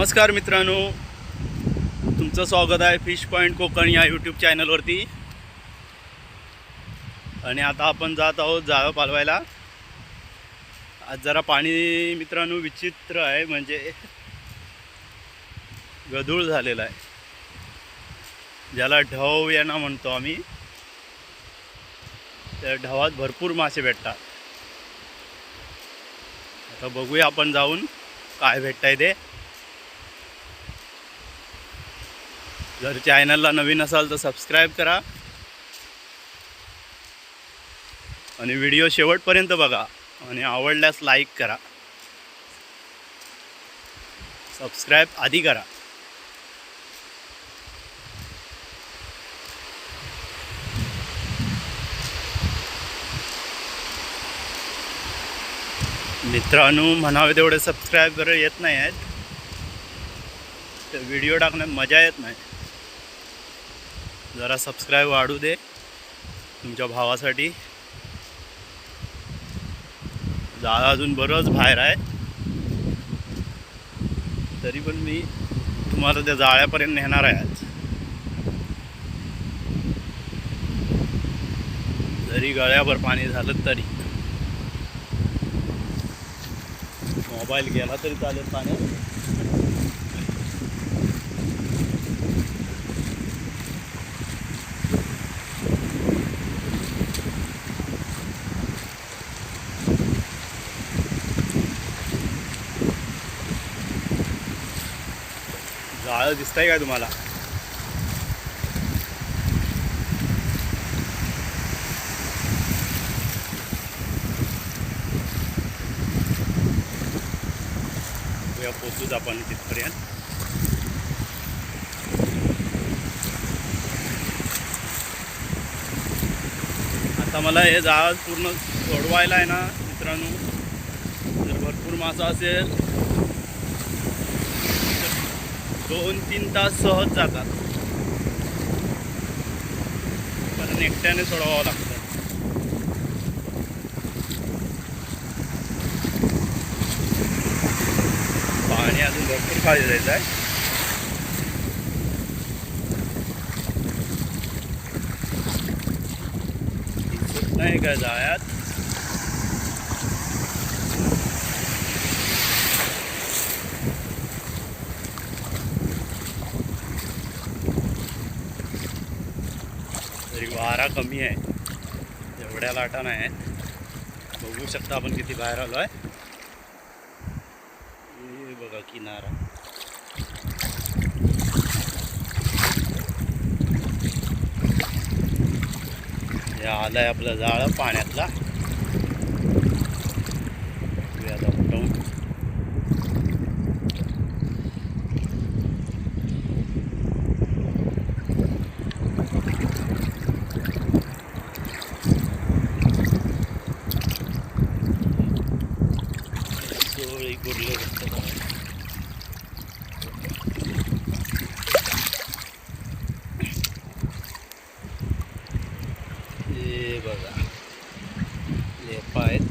नमस्कार मित्रांनो. तुमचं स्वागत आहे फिश पॉईंट कोकण या यूट्यूब चॅनलवरती. आणि आता आपण जात आहोत जाळं पालवायला. आज जरा पाणी मित्रांनो विचित्र आहे म्हणजे गधूळ झालेला आहे. ज्याला ढव यांना म्हणतो आम्ही. त्या ढवात भरपूर मासे भेटतात. आता बघूया आपण जाऊन काय भेटतंय ते. जर चॅनलला नवीन असाल तर सबस्क्राईब करा. आणि व्हिडिओ शेवटपर्यंत बघा. आणि आवडल्यास लाईक करा. सबस्क्राईब आधी करा. मित्रांनो म्हणावे तेवढे सबस्क्राईबर येत नाही आहेत तर व्हिडिओ टाकण्यात मजा येत नाही. जरा सबस्क्राईब वाढू दे तुमच्या भावासाठी. जाळं अजून बरंच बाहेर आहे. तरी पण मी तुम्हाला त्या जाळ्यापर्यंत नेणार आहे आज. जरी गळ्यावर पाणी झालं तरी. मोबाईल गेला तरी चालेल पाण्यात झाडं दिसत आहे का तुम्हाला? पोचूच आपण तिथपर्यंत. आता मला हे जाळ पूर्ण सोडवायला आहे ना मित्रांनो जर भरपूर मासा असेल दोन तीन तास सहज जातात. कारण एकट्याने सोडवावं लागतं. पाणी अजून भरपूर खाली जायचं आहे. नाही का जाळ्यात? तरी कमी आहे. एवढ्या लाटा नाही आहेत. बघू शकता आपण किती बाहेर आलो आहे बघा किनारा. हे आहे आपलं जाळं पाण्यातला बघूया आता उठवून सोळी कुर्ले हे बघा लेपा आहेत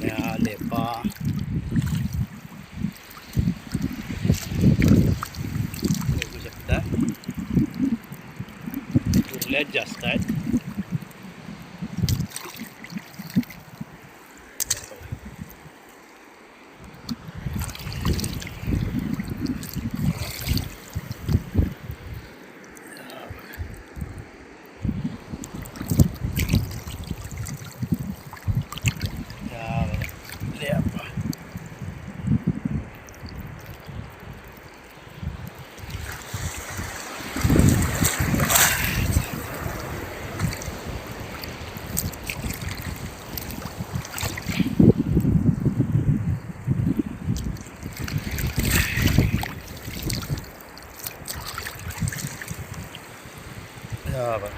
त्या लेपा बघू शकता कुर्ल्याच जास्त आहेत Daha var.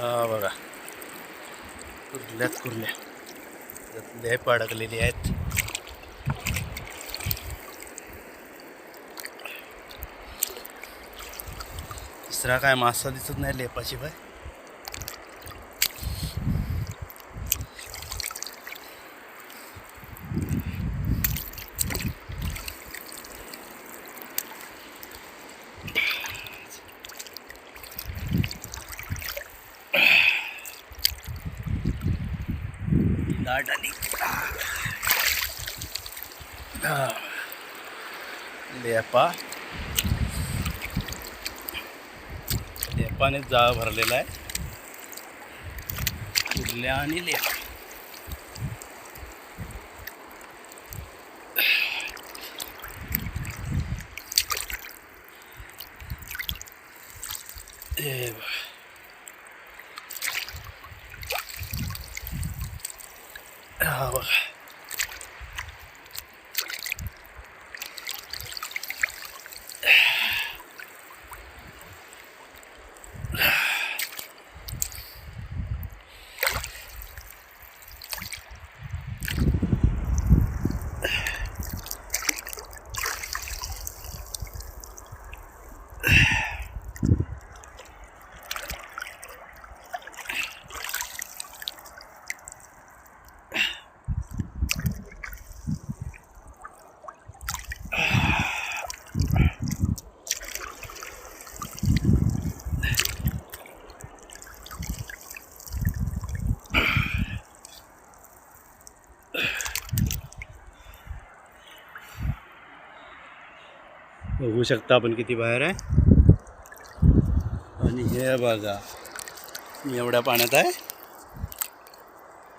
Ah, voilà. बघा. कुर्ल्या त्यात लेप अडकलेली आहेत दुसरा काय मासा दिसत नाही लेपाची बाय गाठ आली. लेपा लेपाने जाळ भरलेला आहे. कुर्ल्या आणि लेपा ए बा. हा बघा बघू शकता आपण किती बाहेर आहे. आणि हे बघा एवढ्या पाण्यात आहे.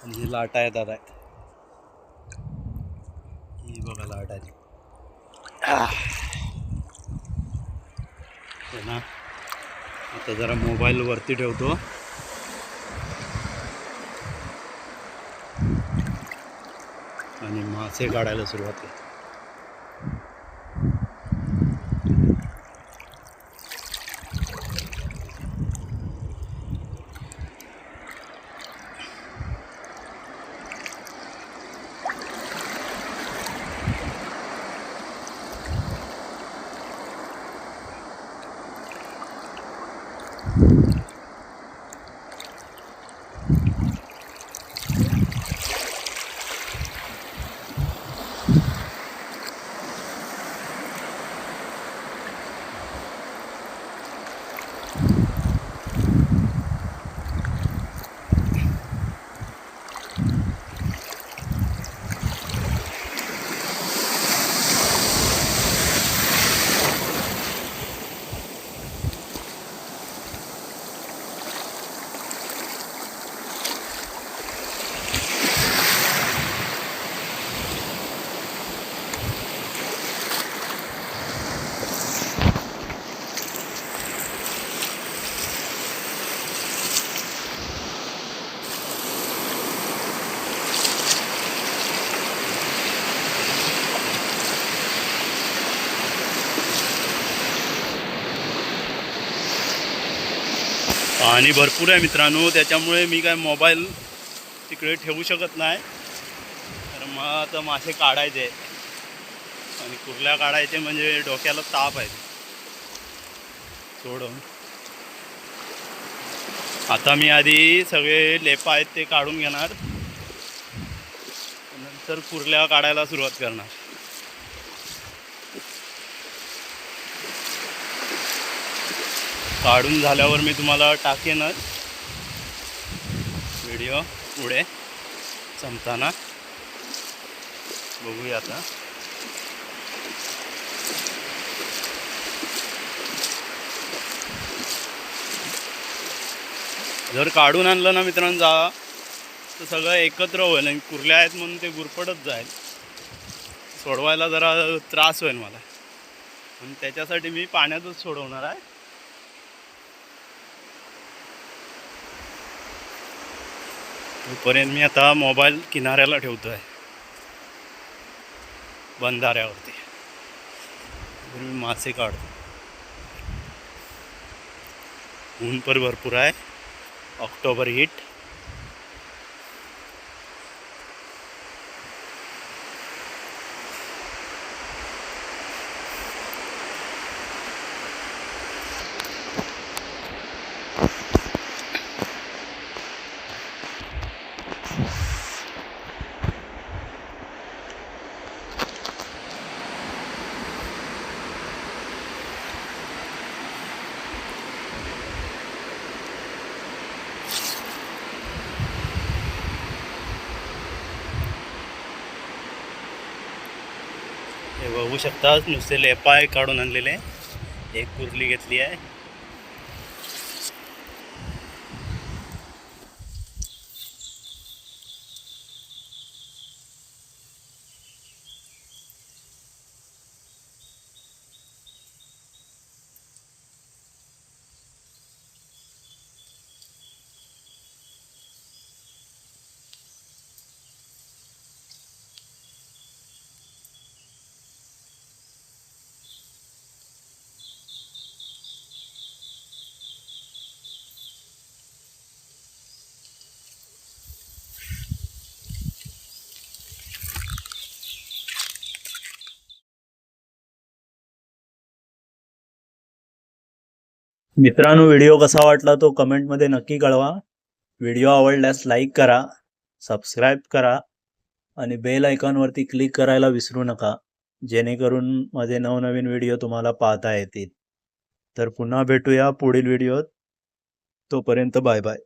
आणि हे लाटा येतात आहेत ही बघा लाट हे ना आता जरा मोबाईल वरती ठेवतो. आणि मासे काढायला सुरुवात केली. पाणी भरपूर आहे मित्रांनो त्याच्यामुळे मी काय मोबाईल तिकडे ठेवू शकत नाही. तर मग आता मासे काढायचे. आणि कुर्ल्या काढायचे म्हणजे डोक्याला ताप आहे. सोडून. आता मी आधी सगळे लेपा आहेत ते काढून घेणार. नंतर कुर्ल्या काढायला सुरुवात करणार. काढून झाल्यावर मी तुम्हाला टाकेनच व्हिडिओ पुढे संपताना. बघूया आता. जर काढून आणलं ना मित्रांनो जा. तर सगळं एकत्र होईल आणि कुर्ल्या आहेत म्हणून ते गुरपटत जाईल. सोडवायला जरा त्रास होईल मला. आणि त्याच्यासाठी मी पाण्यातच सोडवणार आहे. तोपर्यंत मी आता मोबाईल किनाऱ्याला ठेवतो आहे बंधाऱ्यावरती. मी मासे काढतो. ऊन पण भरपूर आहे. ऑक्टोबर हिट हे बघू शकता नुसते लेपाय काढून आणलेले. एक कुर्ली घेतली आहे. मित्रांनो व्हिडिओ कसा वाटला तो कमेंटमध्ये नक्की कळवा. व्हिडिओ आवडल्यास लाईक करा सबस्क्राईब करा आणि बेल आयकॉनवरती क्लिक करायला विसरू नका जेणेकरून माझे नवनवीन व्हिडिओ तुम्हाला पाहता येतील. तर पुन्हा भेटूया पुढील व्हिडिओत. तोपर्यंत बाय बाय.